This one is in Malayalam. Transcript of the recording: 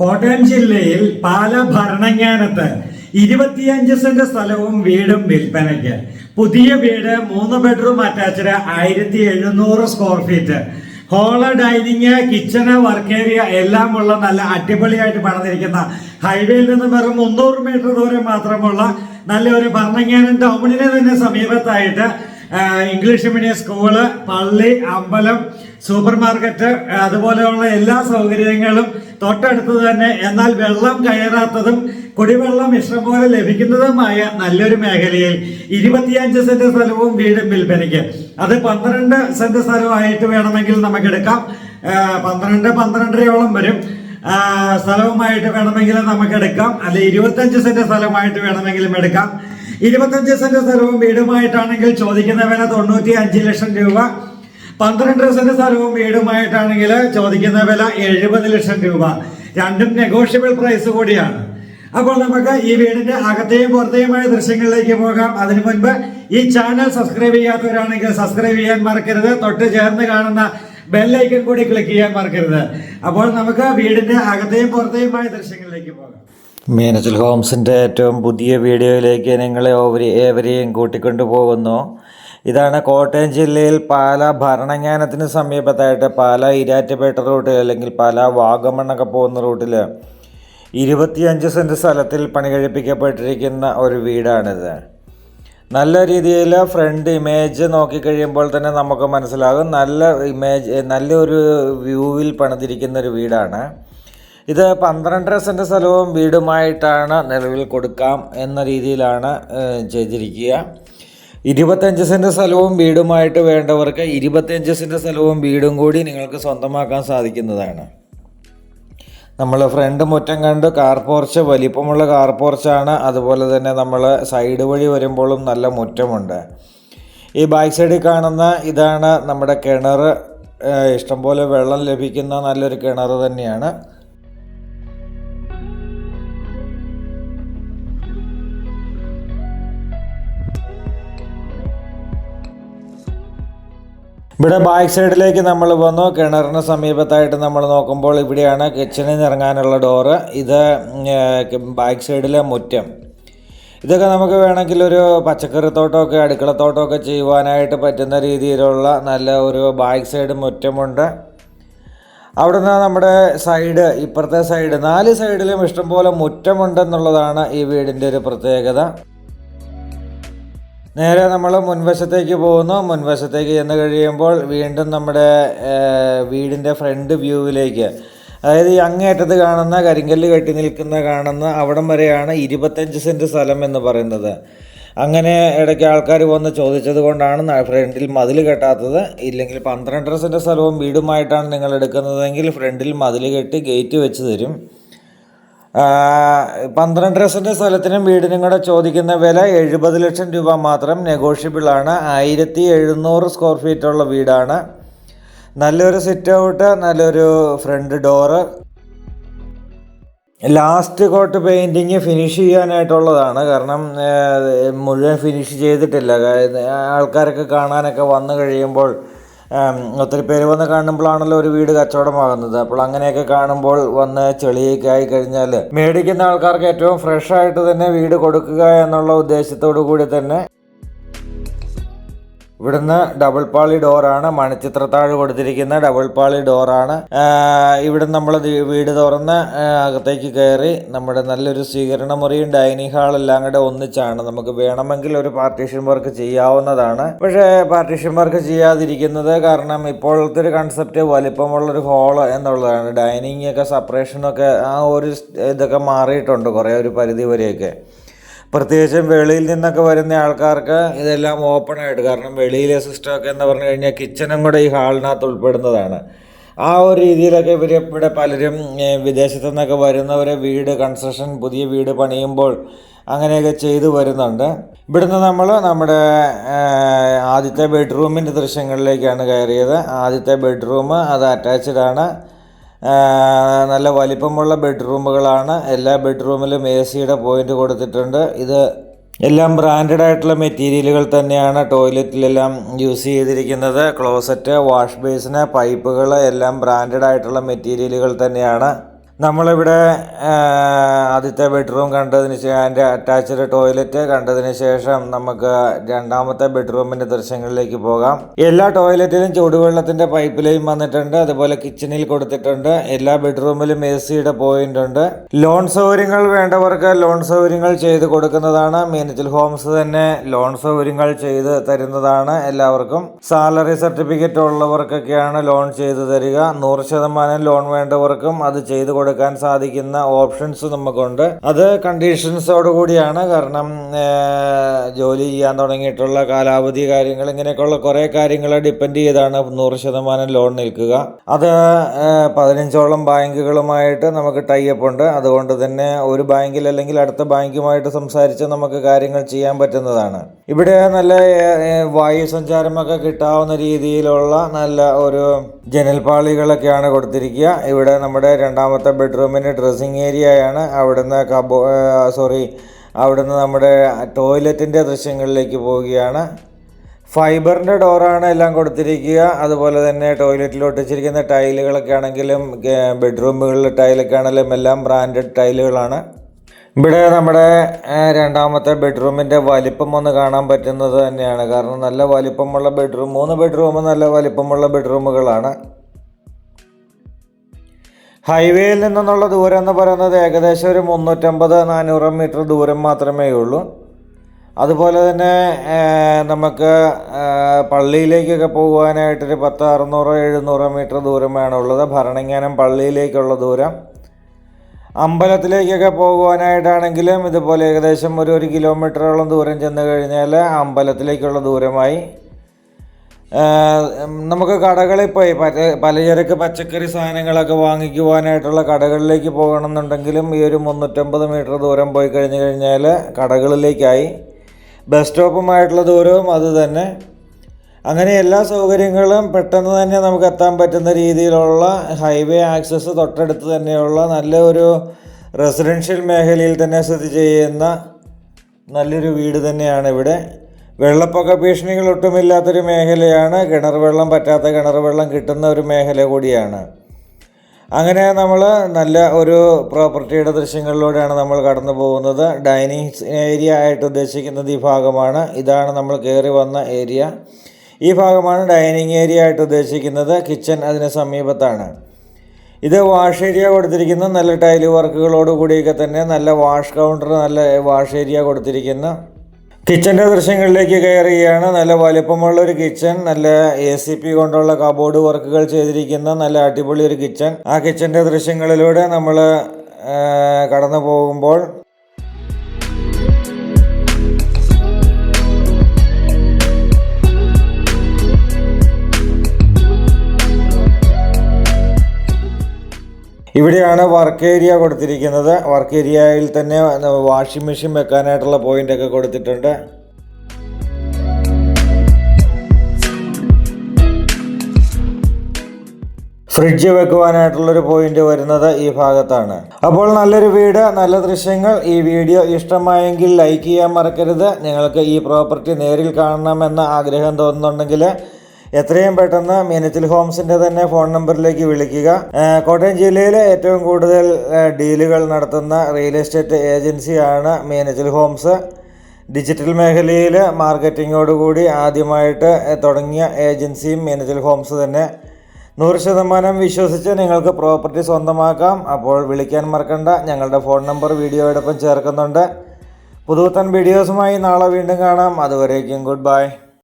കോട്ടയം ജില്ലയിൽ പാല ഭരണങ്ങാനത്ത് ഇരുപത്തിയഞ്ച് സെന്റ് സ്ഥലവും വീടും വിൽപ്പനയ്ക്ക്. പുതിയ വീട് മൂന്ന് ബെഡ്റൂം അറ്റാച്ച്ഡ് ആയിരത്തി എഴുന്നൂറ് square feet. Hall dining kitchen work area എല്ലാം ഉള്ള നല്ല അടിപൊളിയായിട്ട് പണിതിരിക്കുന്ന ഹൈവേയിൽ നിന്ന് വെറും മുന്നൂറ് മീറ്റർ ദൂരം മാത്രമുള്ള നല്ലൊരു ഭരണങ്ങാനം ടൗണിന് തന്നെ സമീപത്തായിട്ട് ഇംഗ്ലീഷ് മീഡിയം സ്കൂൾ പള്ളി അമ്പലം സൂപ്പർ മാർക്കറ്റ് അതുപോലെയുള്ള എല്ലാ സൗകര്യങ്ങളും തൊട്ടടുത്ത് തന്നെ. എന്നാൽ വെള്ളം കയറാത്തതും കുടിവെള്ളം ഇഷ്ടംപോലെ ലഭിക്കുന്നതുമായ നല്ലൊരു മേഖലയിൽ ഇരുപത്തിയഞ്ച് സെന്റ് സ്ഥലവും വീടും വിൽപ്പനയ്ക്ക്. അത് പന്ത്രണ്ട് സെന്റ് സ്ഥലമായിട്ട് വേണമെങ്കിൽ നമുക്ക് എടുക്കാം. പന്ത്രണ്ട് പന്ത്രണ്ടരയോളം വരും. സ്ഥലവുമായിട്ട് വേണമെങ്കിൽ നമുക്ക് എടുക്കാം. അല്ലെ ഇരുപത്തഞ്ച് സെന്റ് സ്ഥലമായിട്ട് വേണമെങ്കിലും എടുക്കാം. ഇരുപത്തഞ്ച് സെന്റ് സ്ഥലവും വീടുമായിട്ടാണെങ്കിൽ ചോദിക്കുന്ന വില തൊണ്ണൂറ്റി അഞ്ച് ലക്ഷം രൂപ. പന്ത്രണ്ട് സെന്റ് സ്ഥലവും വീടുമായിട്ടാണെങ്കിൽ ചോദിക്കുന്ന വില എഴുപത് ലക്ഷം രൂപ. രണ്ടും നെഗോഷ്യബിൾ പ്രൈസ് കൂടിയാണ്. അപ്പോൾ നമുക്ക് ഈ വീടിന്റെ അകത്തെയും പുറത്തെയുമായ ദൃശ്യങ്ങളിലേക്ക് പോകാം. അതിനു മുൻപ് ഈ ചാനൽ സബ്സ്ക്രൈബ് ചെയ്യാത്തവരാണെങ്കിൽ സബ്സ്ക്രൈബ് ചെയ്യാൻ മറക്കരുത്. തൊട്ട് ചേർന്ന് കാണുന്ന ബെല്ലൈക്കൺ കൂടി ക്ലിക്ക് ചെയ്യാൻ മറക്കരുത്. അപ്പോൾ നമുക്ക് വീടിന്റെ അകത്തെയും പുറത്തെയുമായ ദൃശ്യങ്ങളിലേക്ക് പോകാം. മീനച്ചൽ ഹോംസിന്റെ ഏറ്റവും പുതിയ വീഡിയോയിലേക്ക് നിങ്ങളെ ഓവരി- ഏവരെയും കൂട്ടിക്കൊണ്ടു പോകുന്നു ഇതാണ് കോട്ടയം ജില്ലയിൽ പാല ഭരണങ്ങാനത്തിന് സമീപത്തായിട്ട് പാല ഇരാറ്റുപേട്ട റൂട്ടിൽ അല്ലെങ്കിൽ പാല വാഗമണ്ണൊക്കെ പോകുന്ന റൂട്ടിൽ ഇരുപത്തിയഞ്ച് സെന്റ് സ്ഥലത്തിൽ പണി കഴിപ്പിക്കപ്പെട്ടിരിക്കുന്ന ഒരു വീടാണിത്. നല്ല രീതിയിൽ ഫ്രണ്ട് ഇമേജ് നോക്കിക്കഴിയുമ്പോൾ തന്നെ നമുക്ക് മനസ്സിലാകും. നല്ല ഇമേജ് നല്ലൊരു വ്യൂവിൽ പണിതിരിക്കുന്ന ഒരു വീടാണ്. ഇത് പന്ത്രണ്ടര സെന്റ് സ്ഥലവും വീടുമായിട്ടാണ് നിലവിൽ കൊടുക്കാം എന്ന രീതിയിലാണ് ചെയ്തിരിക്കുക. ഇരുപത്തഞ്ച് സെന്റ് സ്ഥലവും വീടുമായിട്ട് വേണ്ടവർക്ക് ഇരുപത്തഞ്ച് സെന്റ് സ്ഥലവും വീടും കൂടി നിങ്ങൾക്ക് സ്വന്തമാക്കാൻ സാധിക്കുന്നതാണ്. നമ്മൾ ഫ്രണ്ട് മുറ്റം കണ്ട് കാർ പോർച്ച് വലിപ്പമുള്ള കാർ പോർച്ചാണ്. അതുപോലെ തന്നെ നമ്മൾ സൈഡ് വഴി വരുമ്പോഴും നല്ല മുറ്റമുണ്ട്. ഈ ബാക്ക് സൈഡിൽ കാണുന്ന ഇതാണ് നമ്മുടെ കിണർ ഇഷ്ടംപോലെ വെള്ളം ലഭിക്കുന്ന നല്ലൊരു കിണർ തന്നെയാണ്. ഇവിടെ ബാക്ക് സൈഡിലേക്ക് നമ്മൾ വന്നു. കിണറിന് സമീപത്തായിട്ട് നമ്മൾ നോക്കുമ്പോൾ ഇവിടെയാണ് കിച്ചണിൽ നിന്ന് ഇറങ്ങാനുള്ള ഡോറ് ഇത് ബാക്ക് സൈഡിലെ മുറ്റം. ഇതൊക്കെ നമുക്ക് വേണമെങ്കിൽ ഒരു പച്ചക്കറി തോട്ടമൊക്കെ അടുക്കളത്തോട്ടമൊക്കെ ചെയ്യുവാനായിട്ട് പറ്റുന്ന രീതിയിലുള്ള നല്ല ഒരു ബാക്ക് സൈഡ് മുറ്റമുണ്ട്. അവിടുന്ന് നമ്മുടെ സൈഡ് ഇപ്പുറത്തെ സൈഡ് നാല് സൈഡിലും ഇഷ്ടംപോലെ മുറ്റമുണ്ടെന്നുള്ളതാണ് ഈ വീടിന്റെ ഒരു പ്രത്യേകത. നേരെ നമ്മൾ മുൻവശത്തേക്ക് പോകുന്നു. മുൻവശത്തേക്ക് ചെന്ന് കഴിയുമ്പോൾ വീണ്ടും നമ്മുടെ വീടിന്റെ ഫ്രണ്ട് വ്യൂവിലേക്ക്. അതായത് ഈ അങ്ങേറ്റത്ത് കാണുന്ന കരിങ്കല്ല് കെട്ടി നിൽക്കുന്ന കാണുന്ന അവിടം വരെയാണ് ഇരുപത്തഞ്ച് സെന്റ് സ്ഥലം എന്ന് പറയുന്നത്. അങ്ങനെ ഇടയ്ക്ക് ആൾക്കാർ വന്ന് ചോദിച്ചത് കൊണ്ടാണ് ഫ്രണ്ടിൽ മതിൽ കെട്ടാത്തത്. ഇല്ലെങ്കിൽ പന്ത്രണ്ടര സെന്റ് സ്ഥലവും വീടുമായിട്ടാണ് നിങ്ങൾ എടുക്കുന്നതെങ്കിൽ ഫ്രണ്ടിൽ മതിൽ കെട്ടി ഗേറ്റ് വെച്ച് തരും. പന്ത്രണ്ടര സെന്റ് സ്ഥലത്തിനും വീടിനും കൂടെ ചോദിക്കുന്ന വില എഴുപത് ലക്ഷം രൂപ മാത്രം നെഗോഷ്യബിൾ ആണ്. ആയിരത്തി എഴുന്നൂറ് സ്ക്വയർ ഫീറ്റുള്ള വീടാണ്. നല്ലൊരു സിറ്റ് ഔട്ട് നല്ലൊരു front door last coat painting finish ചെയ്യാനായിട്ടുള്ളതാണ്. കാരണം മുഴുവൻ ഫിനിഷ് ചെയ്തിട്ടില്ല. ആൾക്കാരൊക്കെ കാണാനൊക്കെ വന്നു കഴിയുമ്പോൾ ഒത്തിരി പേര് വന്ന് കാണുമ്പോഴാണല്ലോ ഒരു വീട് കച്ചവടമാകുന്നത്. അപ്പോൾ അങ്ങനെയൊക്കെ കാണുമ്പോൾ വന്ന് ചെളിയൊക്കെ ആയി കഴിഞ്ഞാൽ മേടിക്കുന്ന ആൾക്കാർക്ക് ഏറ്റവും ഫ്രഷ് ആയിട്ട് തന്നെ വീട് കൊടുക്കുക എന്നുള്ള ഉദ്ദേശത്തോടു കൂടി തന്നെ ഇവിടുന്ന് ഡബിൾ പാളി ഡോറാണ് മണിച്ചിത്രത്താഴ് കൊടുത്തിരിക്കുന്ന ഡബിൾ പാളി ഡോറാണ് ഇവിടെ നമ്മൾ വീട് തുറന്ന് അകത്തേക്ക് കയറി നമ്മുടെ നല്ലൊരു സ്വീകരണ മുറിയും ഡൈനിങ് ഹാൾ എല്ലാം കൂടെ ഒന്നിച്ചാണ്. നമുക്ക് വേണമെങ്കിൽ ഒരു പാർട്ടീഷൻ വർക്ക് ചെയ്യാവുന്നതാണ്. പക്ഷേ പാർട്ടീഷൻ വർക്ക് ചെയ്യാതിരിക്കുന്നത് കാരണം ഇപ്പോഴത്തെ ഒരു കൺസെപ്റ്റ് വലിപ്പമുള്ളൊരു ഹാൾ എന്നുള്ളതാണ്. ഡൈനിങ് ഒക്കെ സെപ്പറേഷനൊക്കെ ആ ഒരു ഇതൊക്കെ മാറിയിട്ടുണ്ട് കുറേ ഒരു പരിധി വരെയൊക്കെ. പ്രത്യേകിച്ചും വെളിയിൽ നിന്നൊക്കെ വരുന്ന ആൾക്കാർക്ക് ഇതെല്ലാം ഓപ്പൺ ആയിട്ട് കാരണം വെളിയിലെ സിസ്റ്റമൊക്കെ എന്ന് പറഞ്ഞു കഴിഞ്ഞാൽ കിച്ചണും കൂടെ ഈ ഹാളിനകത്ത് ഉൾപ്പെടുന്നതാണ്. ആ ഒരു രീതിയിലൊക്കെ ഇവർ ഇവിടെ പലരും വിദേശത്തു നിന്നൊക്കെ വരുന്നവരെ വീട് കൺസ്ട്രക്ഷൻ പുതിയ വീട് പണിയുമ്പോൾ അങ്ങനെയൊക്കെ ചെയ്തു വരുന്നുണ്ട്. ഇവിടുന്ന് നമ്മൾ നമ്മുടെ ആദ്യത്തെ ബെഡ്റൂമിന്റെ ദൃശ്യങ്ങളിലേക്കാണ് കയറിയത്. ആദ്യത്തെ ബെഡ്റൂം അത് അറ്റാച്ച്ഡ് ആണ്. നല്ല വലിപ്പമുള്ള ബെഡ്റൂമുകളാണ്. എല്ലാ ബെഡ്റൂമിലും എ സിയുടെ പോയിന്റ് കൊടുത്തിട്ടുണ്ട്. ഇത് എല്ലാം ബ്രാൻഡഡ് ആയിട്ടുള്ള മെറ്റീരിയലുകൾ തന്നെയാണ് ടോയ്ലറ്റിലെല്ലാം യൂസ് ചെയ്തിരിക്കുന്നത്. ക്ലോസറ്റ് വാഷ് ബേസിന് പൈപ്പുകൾ എല്ലാം ബ്രാൻഡഡ് ആയിട്ടുള്ള മെറ്റീരിയലുകൾ തന്നെയാണ്. നമ്മളിവിടെ ആദ്യത്തെ ബെഡ്റൂം കണ്ടതിന് ശേഷം അതിന്റെ അറ്റാച്ച്ഡ് ടോയ്ലറ്റ് കണ്ടതിന് ശേഷം നമുക്ക് രണ്ടാമത്തെ ബെഡ്റൂമിന്റെ ദൃശ്യങ്ങളിലേക്ക് പോകാം. എല്ലാ ടോയ്ലറ്റിലും ചൂടുവെള്ളത്തിന്റെ പൈപ്പ് ലൈൻ വന്നിട്ടുണ്ട്. അതുപോലെ കിച്ചണിൽ കൊടുത്തിട്ടുണ്ട്. എല്ലാ ബെഡ്റൂമിലും എ സിയുടെ പോയിന്റ് ഉണ്ട്. ലോൺ സൗകര്യങ്ങൾ വേണ്ടവർക്ക് ലോൺ സൗകര്യങ്ങൾ ചെയ്ത് കൊടുക്കുന്നതാണ്. മീനച്ചിൽ ഹോംസ് തന്നെ ലോൺ സൗകര്യങ്ങൾ ചെയ്ത് തരുന്നതാണ് എല്ലാവർക്കും. സാലറി സർട്ടിഫിക്കറ്റ് ഉള്ളവർക്കൊക്കെയാണ് ലോൺ ചെയ്തു തരിക. നൂറ് ശതമാനം ലോൺ വേണ്ടവർക്കും അത് ചെയ്തു കൊടുക്കാൻ സാധിക്കുന്ന ഓപ്ഷൻസ് നമുക്കുണ്ട്. അത് കണ്ടീഷൻസോട് കൂടിയാണ് കാരണം ജോലി ചെയ്യാൻ തുടങ്ങിയിട്ടുള്ള കാലാവധി കാര്യങ്ങൾ ഇങ്ങനെയൊക്കെയുള്ള കുറേ കാര്യങ്ങളെ ഡിപ്പെൻഡ് ചെയ്താണ് നൂറ് ശതമാനം ലോൺ നിൽക്കുക. അത് പതിനഞ്ചോളം ബാങ്കുകളുമായിട്ട് നമുക്ക് ടൈപ്പ് ഉണ്ട്. അതുകൊണ്ട് തന്നെ ഒരു ബാങ്കിൽ അല്ലെങ്കിൽ അടുത്ത ബാങ്കുമായിട്ട് സംസാരിച്ച് നമുക്ക് കാര്യങ്ങൾ ചെയ്യാൻ പറ്റുന്നതാണ്. ഇവിടെ നല്ല വായു സഞ്ചാരമൊക്കെ കിട്ടാവുന്ന രീതിയിലുള്ള നല്ല ഒരു ജനൽപാളികളൊക്കെയാണ് കൊടുത്തിരിക്കുക. ഇവിടെ നമ്മുടെ രണ്ടാമത്തെ ബെഡ്റൂമിന്റെ ഡ്രസ്സിങ് ഏരിയയാണ്. അവിടുന്ന് കബോ സോറി അവിടുന്ന് നമ്മുടെ ടോയ്ലറ്റിന്റെ ദൃശ്യങ്ങളിലേക്ക് പോവുകയാണ്. ഫൈബറിന്റെ ഡോറാണ് എല്ലാം കൊടുത്തിരിക്കുക. അതുപോലെ തന്നെ ടോയ്ലറ്റിൽ ഒട്ടിച്ചിരിക്കുന്ന ടൈലുകളൊക്കെ ആണെങ്കിലും ബെഡ്റൂമുകളിലെ ടൈലൊക്കെ ആണെങ്കിലും എല്ലാം ബ്രാൻഡഡ് ടൈലുകളാണ്. ഇവിടെ നമ്മുടെ രണ്ടാമത്തെ ബെഡ്റൂമിന്റെ വലിപ്പം ഒന്ന് കാണാൻ പറ്റുന്നത് തന്നെയാണ്. കാരണം നല്ല വലിപ്പമുള്ള ബെഡ്റൂം മൂന്ന് ബെഡ്റൂം നല്ല വലിപ്പമുള്ള ബെഡ്റൂമുകളാണ്. ഹൈവേയിൽ നിന്നുള്ള ദൂരം എന്ന് പറയുന്നത് ഏകദേശം ഒരു മുന്നൂറ്റമ്പത് നാനൂറ് മീറ്റർ ദൂരം മാത്രമേ ഉള്ളൂ. അതുപോലെ തന്നെ നമുക്ക് പള്ളിയിലേക്കൊക്കെ പോകുവാനായിട്ടൊരു പത്ത് അറുന്നൂറ് എഴുന്നൂറ് മീറ്റർ ദൂരമാണ് ഉള്ളത് ഭരണങ്ങാനം പള്ളിയിലേക്കുള്ള ദൂരം. അമ്പലത്തിലേക്കൊക്കെ പോകുവാനായിട്ടാണെങ്കിലും ഇതുപോലെ ഏകദേശം ഒരു ഒരു കിലോമീറ്ററോളം ദൂരം ചെന്ന് കഴിഞ്ഞാൽ അമ്പലത്തിലേക്കുള്ള ദൂരമായി. നമുക്ക് കടകളിൽ പോയി. പലചരക്ക് പച്ചക്കറി സാധനങ്ങളൊക്കെ വാങ്ങിക്കുവാനായിട്ടുള്ള കടകളിലേക്ക് പോകണമെന്നുണ്ടെങ്കിലും ഈ ഒരു മുന്നൂറ്റമ്പത് മീറ്റർ ദൂരം പോയി കഴിഞ്ഞ് കഴിഞ്ഞാൽ കടകളിലേക്കായി. ബസ് സ്റ്റോപ്പുമായിട്ടുള്ള ദൂരവും അത് തന്നെ. അങ്ങനെ എല്ലാ സൗകര്യങ്ങളും പെട്ടെന്ന് തന്നെ നമുക്ക് എത്താൻ പറ്റുന്ന രീതിയിലുള്ള ഹൈവേ ആക്സസ് തൊട്ടടുത്ത് തന്നെയുള്ള നല്ല ഒരു റെസിഡൻഷ്യൽ മേഖലയിൽ തന്നെ സ്ഥിതി ചെയ്യുന്ന നല്ലൊരു വീട് തന്നെയാണ് ഇവിടെ. വെള്ളപ്പൊക്ക ഭീഷണികൾ ഒട്ടുമില്ലാത്തൊരു മേഖലയാണ്. കിണർ വെള്ളം പറ്റാത്ത കിണർ വെള്ളം കിട്ടുന്ന ഒരു മേഖല കൂടിയാണ്. അങ്ങനെ നമ്മൾ നല്ല ഒരു പ്രോപ്പർട്ടിയുടെ ദൃശ്യങ്ങളിലൂടെയാണ് നമ്മൾ കടന്നു പോകുന്നത്. ഡൈനിങ് ഏരിയ ആയിട്ട് ഉദ്ദേശിക്കുന്നത് ഈ ഭാഗമാണ് ഇതാണ് നമ്മൾ കയറി വന്ന ഏരിയ. ഈ ഭാഗമാണ് ഡൈനിങ് ഏരിയ ആയിട്ട് ഉദ്ദേശിക്കുന്നത്. കിച്ചൺ അതിന് സമീപത്താണ്. ഇത് വാഷ് ഏരിയ കൊടുത്തിരിക്കുന്ന. നല്ല ടൈൽ വർക്കുകളോട് കൂടിയൊക്കെ തന്നെ നല്ല വാഷ് കൗണ്ടർ നല്ല വാഷ് ഏരിയ കൊടുത്തിരിക്കുന്നു. കിച്ചന്റെ ദൃശ്യങ്ങളിലേക്ക് കയറുകയാണ്. നല്ല വലിപ്പമുള്ള ഒരു കിച്ചൺ നല്ല എ സി പി കൊണ്ടുള്ള കബോർഡ് വർക്കുകൾ ചെയ്തിരിക്കുന്ന. നല്ല അടിപൊളി ഒരു കിച്ചൺ. ആ കിച്ചന്റെ ദൃശ്യങ്ങളിലൂടെ നമ്മൾ കടന്നു പോകുമ്പോൾ ഇവിടെയാണ് വർക്ക് ഏരിയ കൊടുത്തിരിക്കുന്നത്. വർക്ക് ഏരിയയിൽ തന്നെ വാഷിംഗ് മെഷീൻ വെക്കാനായിട്ടുള്ള പോയിന്റ് ഒക്കെ കൊടുത്തിട്ടുണ്ട്. ഫ്രിഡ്ജ് വെക്കുവാനായിട്ടുള്ളൊരു പോയിന്റ് വരുന്നത് ഈ ഭാഗത്താണ്. അപ്പോൾ നല്ലൊരു വീട് നല്ല ദൃശ്യങ്ങൾ. ഈ വീഡിയോ ഇഷ്ടമായെങ്കിൽ ലൈക്ക് ചെയ്യാൻ മറക്കരുത്. നിങ്ങൾക്ക് ഈ പ്രോപ്പർട്ടി നേരിൽ കാണണമെന്ന ആഗ്രഹം തോന്നുന്നുണ്ടെങ്കിൽ എത്രയും പെട്ടെന്ന് മിനിറ്റിൽ ഹോംസിന്റെ തന്നെ ഫോൺ നമ്പറിലേക്ക് വിളിക്കുക. കോട്ടയം ജില്ലയിലെ ഏറ്റവും കൂടുതൽ ഡീലുകൾ നടത്തുന്ന റിയൽ എസ്റ്റേറ്റ് ഏജൻസിയാണ് മിനിറ്റിൽ ഹോംസ്. ഡിജിറ്റൽ മേഖലയിൽ മാർക്കറ്റിങ്ങോടുകൂടി ആദ്യമായിട്ട് തുടങ്ങിയ ഏജൻസിയും മിനിറ്റിൽ ഹോംസ് തന്നെ. നൂറ് ശതമാനം വിശ്വസിച്ച് നിങ്ങൾക്ക് പ്രോപ്പർട്ടി സ്വന്തമാക്കാം. അപ്പോൾ വിളിക്കാൻ മറക്കണ്ട. ഞങ്ങളുടെ ഫോൺ നമ്പർ വീഡിയോയോടൊപ്പം ചേർക്കുന്നുണ്ട്. പുതുപുത്തൻ വീഡിയോസുമായി നാളെ വീണ്ടും കാണാം. അതുവരേക്കും ഗുഡ് ബൈ.